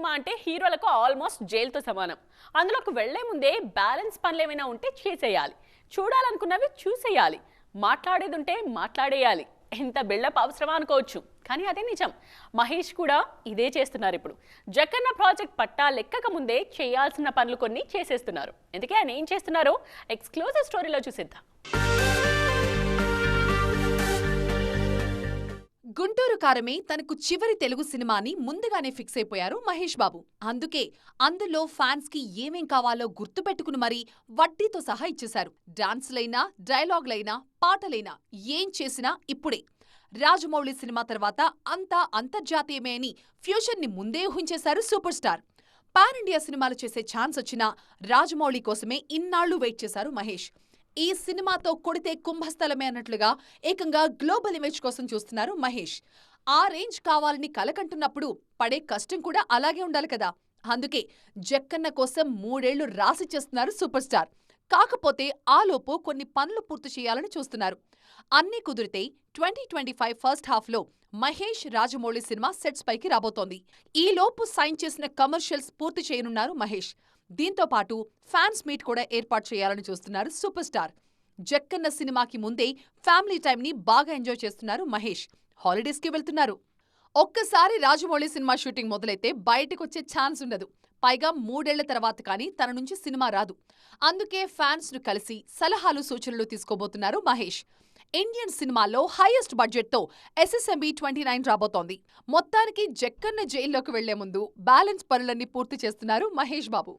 Cinema అంటే హీరోలకు almost జైలుతో సమానం. అందులోకి వెళ్ళే ముందే బ్యాలెన్స్ పనులు ఏమైనా ఉంటే చేసేయాలి. చూడాలనుకున్నవి చూసేయాలి. మాట్లాడేది ఉంటే మాట్లాడేయాలి. ఎంత బిల్డప్ అవసరమా అనుకోవచ్చు. కానీ అదే నిజం. మహేష్ కూడా ఇదే చేస్తున్నారు ఇప్పుడు. జగన్న ప్రాజెక్ట్ పట్టా లెక్కక ముందే చేయాల్సిన పనులు కొన్ని చేసేస్తున్నారు. ఎందుకే ఆయన ఏం చేస్తున్నారో ఎక్స్క్లూజివ్ స్టోరీలో చూసిద్దాం. గుంటూరు కారమే తనకు చివరి తెలుగు సినిమాని ముందుగానే ఫిక్స్ అయిపోయారు మహేష్ బాబు. అందుకే అందులో ఫ్యాన్స్కి ఏమేం కావాలో గుర్తుపెట్టుకుని మరీ వడ్డీతో సహా ఇచ్చేశారు. డాన్సులైనా డైలాగ్లైనా పాటలైనా ఏం చేసినా ఇప్పుడే. రాజమౌళి సినిమా తర్వాత అంతా అంతర్జాతీయమే అని ఫ్యూచర్ని ముందే ఊహించేశారు సూపర్ స్టార్. పాన్ ఇండియా సినిమాలు చేసే ఛాన్స్ వచ్చినా రాజమౌళి కోసమే ఇన్నాళ్ళు వెయిట్ చేశారు మహేష్. ఈ సినిమాతో కొడితే కుంభస్థలమే అన్నట్లుగా ఏకంగా గ్లోబల్ ఇమేజ్ కోసం చూస్తున్నారు మహేష్. ఆ రేంజ్ కావాలని కలకంటున్నప్పుడు పడే కష్టం కూడా అలాగే ఉండాలి కదా. అందుకే జక్కన్న కోసం మూడేళ్ళు రాసి చేస్తున్నారు సూపర్ స్టార్. కాకపోతే ఆలోపు కొన్ని పనులు పూర్తి చేయాలని చూస్తున్నారు. అన్నీ కుదిరితే ట్వంటీ ట్వంటీ ఫైవ్ ఫస్ట్ హాఫ్లో మహేష్ రాజమౌళి సినిమా సెట్స్ పైకి రాబోతోంది. ఈలోపు సైన్ చేసిన కమర్షియల్స్ పూర్తి చేయనున్నారు మహేష్. దీంతో పాటు ఫ్యాన్స్ మీట్ కూడా ఏర్పాటు చేయాలని చూస్తున్నారు సూపర్ స్టార్. జక్కన్న సినిమాకి ముందే ఫ్యామిలీ టైంని బాగా ఎంజాయ్ చేస్తున్నారు మహేష్. హాలిడేస్కి వెళ్తున్నారు. ఒక్కసారి రాజమౌళి సినిమా షూటింగ్ మొదలైతే బయటకొచ్చే ఛాన్స్ ఉండదు. పైగా మూడేళ్ళ తర్వాత కానీ తన నుంచి సినిమా రాదు. అందుకే ఫ్యాన్స్ను కలిసి సలహాలు సూచనలు తీసుకోబోతున్నారు మహేష్. ఇండియన్ సినిమాల్లో హైయెస్ట్ బడ్జెట్తో ఎస్ఎస్ఎంబి ట్వంటీ నైన్ రాబోతోంది. మొత్తానికి జక్కన్న జైల్లోకి వెళ్ళే ముందు బ్యాలెన్స్ పనులన్నీ పూర్తి చేస్తున్నారు మహేష్ బాబు.